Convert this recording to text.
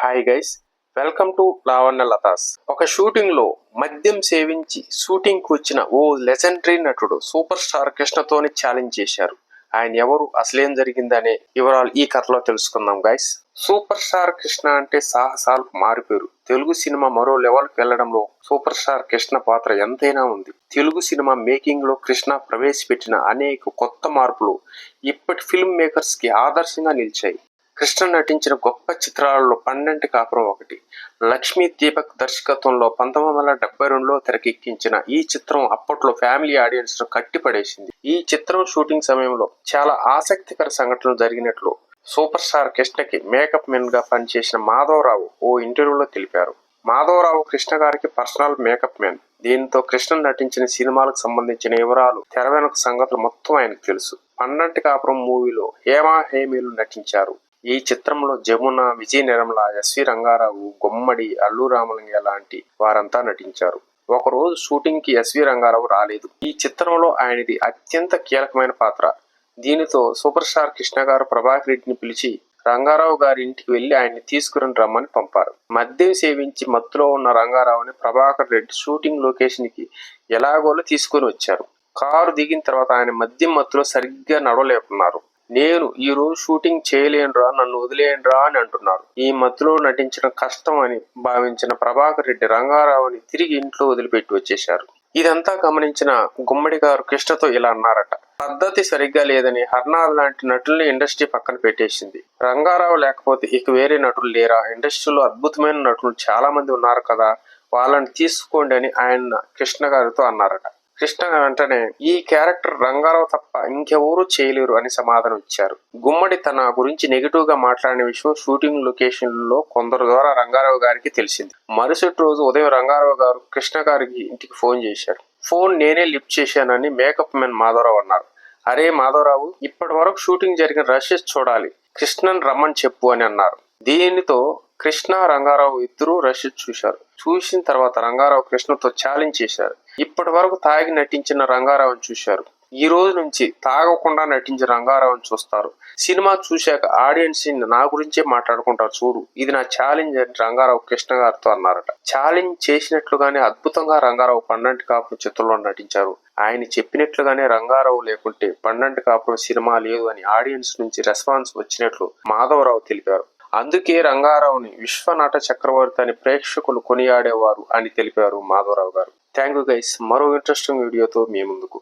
Hi guys welcome to Lavanya Latha's ఒక షూటింగ్లో మద్యం సేవించి షూటింగ్కు వచ్చిన ఓ లెజెండరీ నటుడు సూపర్ స్టార్ కృష్ణతోని ఛాలెంజ్ చేశారు. ఆయన ఎవరు అసలేం జరిగిందనే వివరాలు ఈ కథలో తెలుసుకుందాం గైస్ సూపర్ స్టార్ కృష్ణ అంటే సాహసాలకు మారిపోయారు. తెలుగు సినిమా మరో లెవెల్కి వెళ్ళడంలో సూపర్ స్టార్ కృష్ణ పాత్ర ఎంతైనా ఉంది. తెలుగు సినిమా మేకింగ్లో కృష్ణ ప్రవేశపెట్టిన అనేక కొత్త మార్పులు ఇప్పటి ఫిల్మ్ మేకర్స్కి ఆదర్శంగా నిలిచాయి. కృష్ణ నటించిన గొప్ప చిత్రాలలో పన్నెండు కాపురం ఒకటి. లక్ష్మీ దీపక్ దర్శకత్వంలో పంతొమ్మిది వందల డెబ్బై రెండులో తెరకెక్కించిన ఈ చిత్రం అప్పట్లో ఫ్యామిలీ ఆడియన్స్ను కట్టిపడేసింది. ఈ చిత్రం షూటింగ్ సమయంలో చాలా ఆసక్తికర సంఘటనలు జరిగినట్లు సూపర్ స్టార్ కృష్ణకి మేకప్ మెన్గా పనిచేసిన మాధవరావు ఓ ఇంటర్వ్యూలో తెలిపారు. మాధవరావు కృష్ణ గారికి పర్సనల్ మేకప్ మ్యాన్ దీంతో కృష్ణ నటించిన సినిమాలకు సంబంధించిన వివరాలు తెర వెనుక సంగతులు మొత్తం ఆయనకు తెలుసు. పన్నెండు కాపురం మూవీలో హేమా హేమీలు నటించారు. ఈ చిత్రంలో జమున విజయ నిర్మల ఎస్వి రంగారావు గుమ్మడి అల్లు రామలింగ లాంటి వారంతా నటించారు. ఒకరోజు షూటింగ్కి ఎస్వి రంగారావు రాలేదు. ఈ చిత్రంలో ఆయనది అత్యంత కీలకమైన పాత్ర. దీనితో సూపర్ స్టార్ కృష్ణ గారు ప్రభాకర్ రెడ్డిని పిలిచి రంగారావు గారి ఇంటికి వెళ్ళి ఆయన్ని తీసుకుని రమ్మని పంపారు. మద్యం సేవించి మత్తులో ఉన్న రంగారావుని ప్రభాకర్ రెడ్డి షూటింగ్ లొకేషన్కి ఎలాగోలో తీసుకుని వచ్చారు. కారు దిగిన తర్వాత ఆయన మద్యం మత్తులో సరిగ్గా నడవలేకున్నారు నేను ఈ రోజు షూటింగ్ చేయలేనురా నన్ను వదిలేయండిరా అని అంటున్నారు. ఈ మధ్యలో నటించడం కష్టం అని భావించిన ప్రభాకర్ రెడ్డి రంగారావుని తిరిగి ఇంట్లో వదిలిపెట్టి వచ్చేశారు. ఇదంతా గమనించిన గుమ్మడి గారు కృష్ణతో ఇలా అన్నారట. పద్ధతి సరిగ్గా లేదని హర్నాథ్ లాంటి నటుల్ని ఇండస్ట్రీ పక్కన పెట్టేసింది. రంగారావు లేకపోతే ఇక వేరే నటులు లేరా? ఇండస్ట్రీలో అద్భుతమైన నటులు చాలా మంది ఉన్నారు కదా వాళ్ళని తీసుకోండి అని ఆయన కృష్ణ గారితో అన్నారట. కృష్ణ వెంటనే ఈ క్యారెక్టర్ రంగారావు తప్ప ఇంకెవరూ చేయలేరు అని సమాధానం ఇచ్చారు. గుమ్మడి తన గురించి నెగిటివ్గా మాట్లాడిన విషయం షూటింగ్ లొకేషన్లో కొందరు ద్వారా రంగారావు గారికి తెలిసింది. మరుసటి రోజు ఉదయం రంగారావు గారు కృష్ణ గారికి ఇంటికి ఫోన్ చేశారు. ఫోన్ నేనే లిఫ్ట్ చేశానని మేకప్ మెన్ మాధవరావు అన్నారు. అరే మాధవరావు ఇప్పటి వరకు షూటింగ్ జరిగిన రషెస్ చూడాలి. కృష్ణన్ రమ్మని చెప్పు అని అన్నారు. దీనితో కృష్ణ రంగారావు ఇద్దరూ రషెస్ చూశారు. చూసిన తర్వాత రంగారావు కృష్ణతో ఛాలెంజ్ చేశారు. ఇప్పటి వరకు తాగి నటించిన రంగారావుని చూశారు. ఈ రోజు నుంచి తాగకుండా నటించిన రంగారావుని చూస్తారు. సినిమా చూశాక ఆడియన్స్ నా గురించే మాట్లాడుకుంటారు చూడు. ఇది నా ఛాలెంజ్ అని రంగారావు కృష్ణ గారితో అన్నారట. ఛాలెంజ్ చేసినట్లుగానే అద్భుతంగా రంగారావు పన్నెండు కాపురం చిత్రంలో నటించారు. ఆయన చెప్పినట్లుగానే రంగారావు లేకుంటే పన్నెండు కాపురం సినిమా లేదు అని ఆడియన్స్ నుంచి రెస్పాన్స్ వచ్చినట్లు మాధవరావు తెలిపారు. అందుకే రంగారావుని విశ్వనాట చక్రవర్తి అని ప్రేక్షకులు కొనియాడేవారు అని తెలిపారు మాధవరావు గారు. Thank you guys. మరో ఇంట్రెస్టింగ్ వీడియోతో మీ ముందుకు.